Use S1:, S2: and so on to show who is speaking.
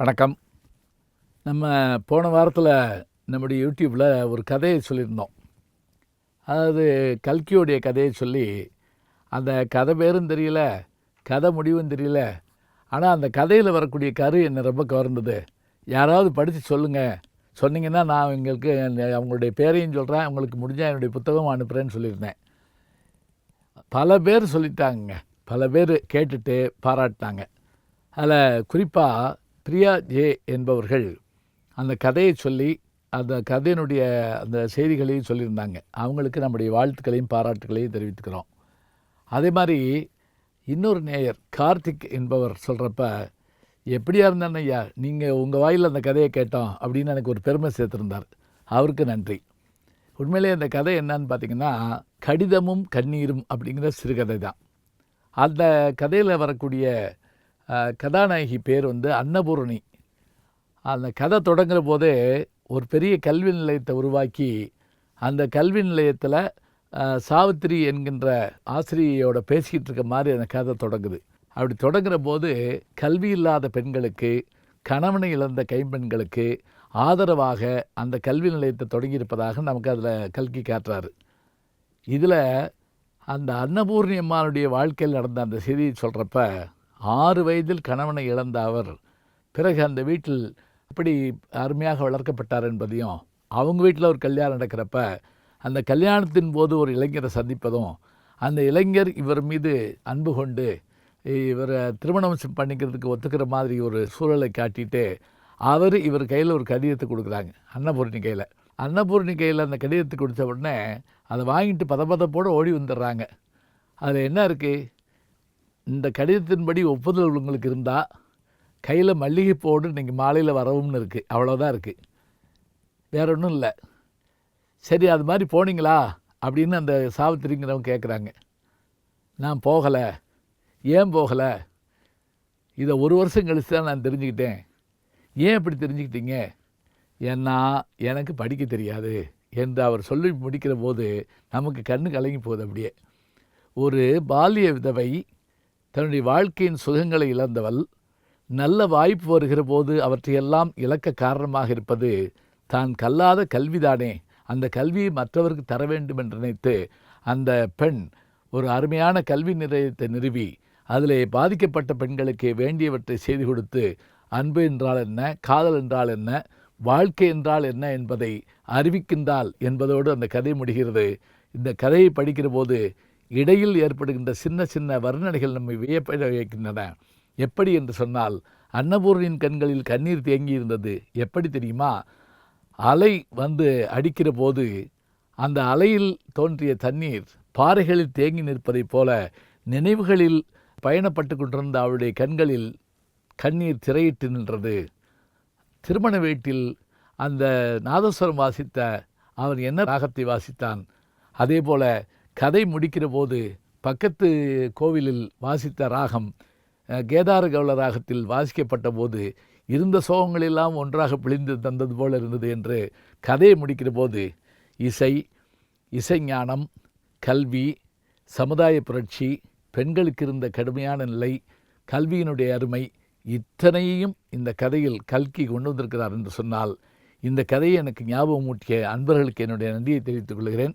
S1: வணக்கம். நம்ம போன வாரத்தில் நம்முடைய யூடியூப்பில் ஒரு கதையை சொல்லியிருந்தோம். அதாவது கல்கியோடைய கதையை சொல்லி அந்த கதை பேரும் தெரியல கதை முடிவும் தெரியல ஆனால் அந்த கதையில் வரக்கூடிய கரு என்னை ரொம்ப கவர்ந்தது. யாராவது படித்து சொல்லுங்கள் சொன்னீங்கன்னா நான் எங்களுக்கு அவங்களுடைய பேரையும் சொல்கிறேன் அவங்களுக்கு முடிஞ்சால் என்னுடைய புத்தகம் அனுப்புகிறேன்னு சொல்லியிருந்தேன். பல பேர் சொல்லிட்டாங்க பல பேர் கேட்டுட்டு பாராட்டினாங்க. அதில் குறிப்பாக பிரியா ஜே என்பவர்கள் அந்த கதையை சொல்லி அந்த கதையினுடைய அந்த செய்திகளையும் சொல்லியிருந்தாங்க. அவங்களுக்கு நம்முடைய வாழ்த்துக்களையும் பாராட்டுகளையும் தெரிவித்துக்கிறோம். அதே மாதிரி இன்னொரு நேயர் கார்த்திக் என்பவர் சொல்கிறப்ப எப்படியா இருந்தானே ஐயா நீங்கள் உங்கள் வாயில் அந்த கதையை கேட்டோம் அப்படின்னு எனக்கு ஒரு பெருமை சேர்த்துருந்தார். அவருக்கு நன்றி. உண்மையிலே அந்த கதை என்னன்னு பார்த்தீங்கன்னா கடிதமும் கண்ணீரும் அப்படிங்கிற சிறுகதை தான் அந்த கதையில் வரக்கூடிய கதாநாயகி பேர் வந்து அன்னபூரணி. அந்த கதை தொடங்குற போதே ஒரு பெரிய கல்வி நிலையத்தை உருவாக்கி அந்த கல்வி நிலையத்தில் சாவித்திரி என்கின்ற ஆசிரியையோட பேசிக்கிட்டு இருக்க மாதிரி அந்த கதை தொடங்குது. அப்படி தொடங்குற போது கல்வி இல்லாத பெண்களுக்கு கணவனை இழந்த கைம்பெண்களுக்கு ஆதரவாக அந்த கல்வி நிலையத்தை தொடங்கியிருப்பதாக நமக்கு அதில் கல்கி காட்டுறாரு. இதில் அந்த அன்னபூர்ணி அம்மானுடைய வாழ்க்கையில் நடந்த அந்த செய்தியை சொல்கிறப்ப ஆறு வயதில் கணவனை இழந்த அவர் பிறகு அந்த வீட்டில் எப்படி அருமையாக வளர்க்கப்பட்டார் என்பதையும் அவங்க வீட்டில் ஒரு கல்யாணம் நடக்கிறப்ப அந்த கல்யாணத்தின் போது ஒரு இளைஞரை சந்திப்பதும் அந்த இளைஞர் இவர் மீது அன்பு கொண்டு இவரை திருமணம் பண்ணிக்கிறதுக்கு ஒத்துக்கிற மாதிரி ஒரு சூழலை காட்டிட்டு அவர் இவர் கையில் ஒரு கடிதத்தை கொடுக்குறாங்க அன்னபூர்ணி கையில். அன்னபூர்ணி கையில் அந்த கடிதத்தை கொடுத்த உடனே அதை வாங்கிட்டு பதபதப்போடு ஓடி வந்துடுறாங்க. அதில் என்ன இருக்குது இந்த கடிதத்தின்படி ஒப்புதல் உங்களுக்கு இருந்தால் கையில் மல்லிகைப்பூவோடு நீங்கள் மாலையில் வரவும்னு இருக்குது அவ்வளோதான் இருக்குது வேற ஒன்றும் இல்லை. சரி அது மாதிரி போனீங்களா? அப்படின்னு அந்த சாவித்திரிங்கிறவங்க கேட்குறாங்க நான் போகலை. ஏன் போகலை? இதை ஒரு வருஷம் கழித்து தான் நான் தெரிஞ்சுக்கிட்டேன். ஏன் இப்படி தெரிஞ்சுக்கிட்டீங்க? ஏன்னா எனக்கு படிக்க தெரியாது என்று அவர் சொல்லி முடிக்கிற போது நமக்கு கண்ணு கலங்கி போகுது அப்படியே. ஒரு பாலிய விதவை தன்னுடைய வாழ்க்கையின் சுகங்களை இழந்தவள் நல்ல வாய்ப்பு வருகிற போது அவற்றையெல்லாம் இழக்க காரணமாக இருப்பது தான் கல்லாத கல்விதானே. அந்த கல்வியை மற்றவருக்கு தர வேண்டும் என்று நினைத்து அந்த பெண் ஒரு அருமையான கல்வி நிலையத்தை நிறுவி அதில் பாதிக்கப்பட்ட பெண்களுக்கு வேண்டியவற்றை செய்து கொடுத்து அன்பு என்றால் என்ன காதல் என்றால் என்ன வாழ்க்கை என்றால் என்ன என்பதை அறிவிக்கின்றாள் என்பதோடு அந்த கதை முடிகிறது. இந்த கதையை படிக்கிற போது இடையில் ஏற்படுகின்ற சின்ன சின்ன வர்ணனைகள் நம்மை வியப்பட வைக்கின்றன. எப்படி என்று சொன்னால் அன்னபூர்ணியின் கண்களில் கண்ணீர் தேங்கி இருந்தது எப்படி தெரியுமா? அலை வந்து அடிக்கிற போது அந்த அலையில் தோன்றிய தண்ணீர் பாறைகளில் தேங்கி நிற்பதைப் போல நினைவுகளில் பயணப்பட்டு கொண்டிருந்த அவளுடைய கண்களில் கண்ணீர் திரையிட்டு நின்றது. திருமண வீட்டில் அந்த நாதஸ்வரம் வாசித்த அவன் என்ன ராகத்தை வாசித்தான்? அதே போல கதை முடிக்கிற போது பக்கத்து கோவிலில் வாசித்த ராகம் கேதார கவுள ராகத்தில் வாசிக்கப்பட்ட போது இருந்த சோகங்களெல்லாம் ஒன்றாக பிழிந்து தந்தது போல இருந்தது என்று கதையை முடிக்கிற போது இசை இசைஞானம் கல்வி சமுதாய புரட்சி பெண்களுக்கு இருந்த கடுமையான நிலை கல்வியினுடைய அருமை இத்தனையையும் இந்த கதையில் கல்கி கொண்டு வந்திருக்கிறார் என்று சொன்னால் இந்த கதையை எனக்கு ஞாபகம் ஊட்டிய அன்பர்களுக்கு என்னுடைய நன்றியை தெரிவித்துக் கொள்கிறேன்.